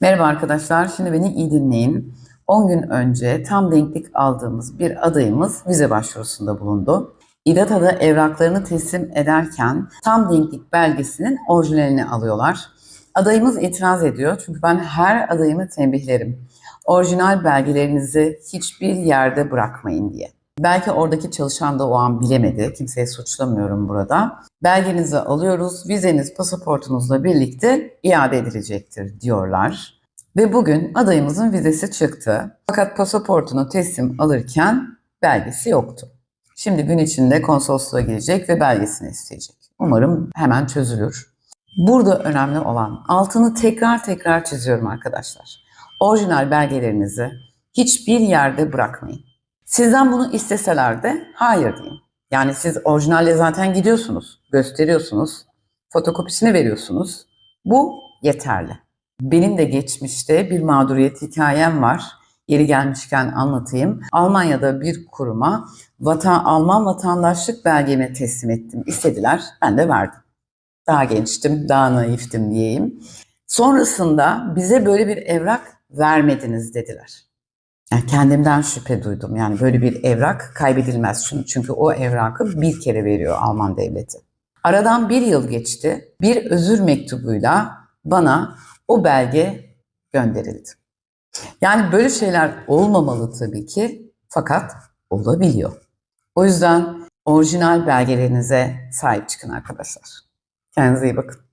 Merhaba arkadaşlar, şimdi beni iyi dinleyin. 10 gün önce tam denklik aldığımız bir adayımız vize başvurusunda bulundu. İDATA'da evraklarını teslim ederken tam denklik belgesinin orijinalini alıyorlar. Adayımız itiraz ediyor çünkü ben her adayımı tembihlerim. Orijinal belgelerinizi hiçbir yerde bırakmayın diye. Belki oradaki çalışan da o an bilemedi. Kimseyi suçlamıyorum burada. Belgenizi alıyoruz, vizeniz pasaportunuzla birlikte iade edilecektir diyorlar. Ve bugün adayımızın vizesi çıktı. Fakat pasaportunu teslim alırken belgesi yoktu. Şimdi gün içinde konsolosluğa gelecek ve belgesini isteyecek. Umarım hemen çözülür. Burada önemli olan altını tekrar tekrar çiziyorum arkadaşlar. Orijinal belgelerinizi hiçbir yerde bırakmayın. Sizden bunu isteseler de hayır deyin. Yani siz orijinalle zaten gidiyorsunuz, gösteriyorsunuz, fotokopisini veriyorsunuz. Bu yeterli. Benim de geçmişte bir mağduriyet hikayem var. Yeri gelmişken anlatayım. Almanya'da bir kuruma vatan, Alman vatandaşlık belgemi teslim ettim. İstediler, ben de verdim. Daha gençtim, daha naiftim diyeyim. Sonrasında bize böyle bir evrak vermediniz dediler. Yani kendimden şüphe duydum. Yani böyle bir evrak kaybedilmez. Çünkü, çünkü o evrakı bir kere veriyor Alman devleti. Aradan bir yıl geçti. Bir özür mektubuyla bana o belge gönderildi. Yani böyle şeyler olmamalı tabii ki fakat olabiliyor. O yüzden orijinal belgelerinize sahip çıkın arkadaşlar. Kendinize iyi bakın.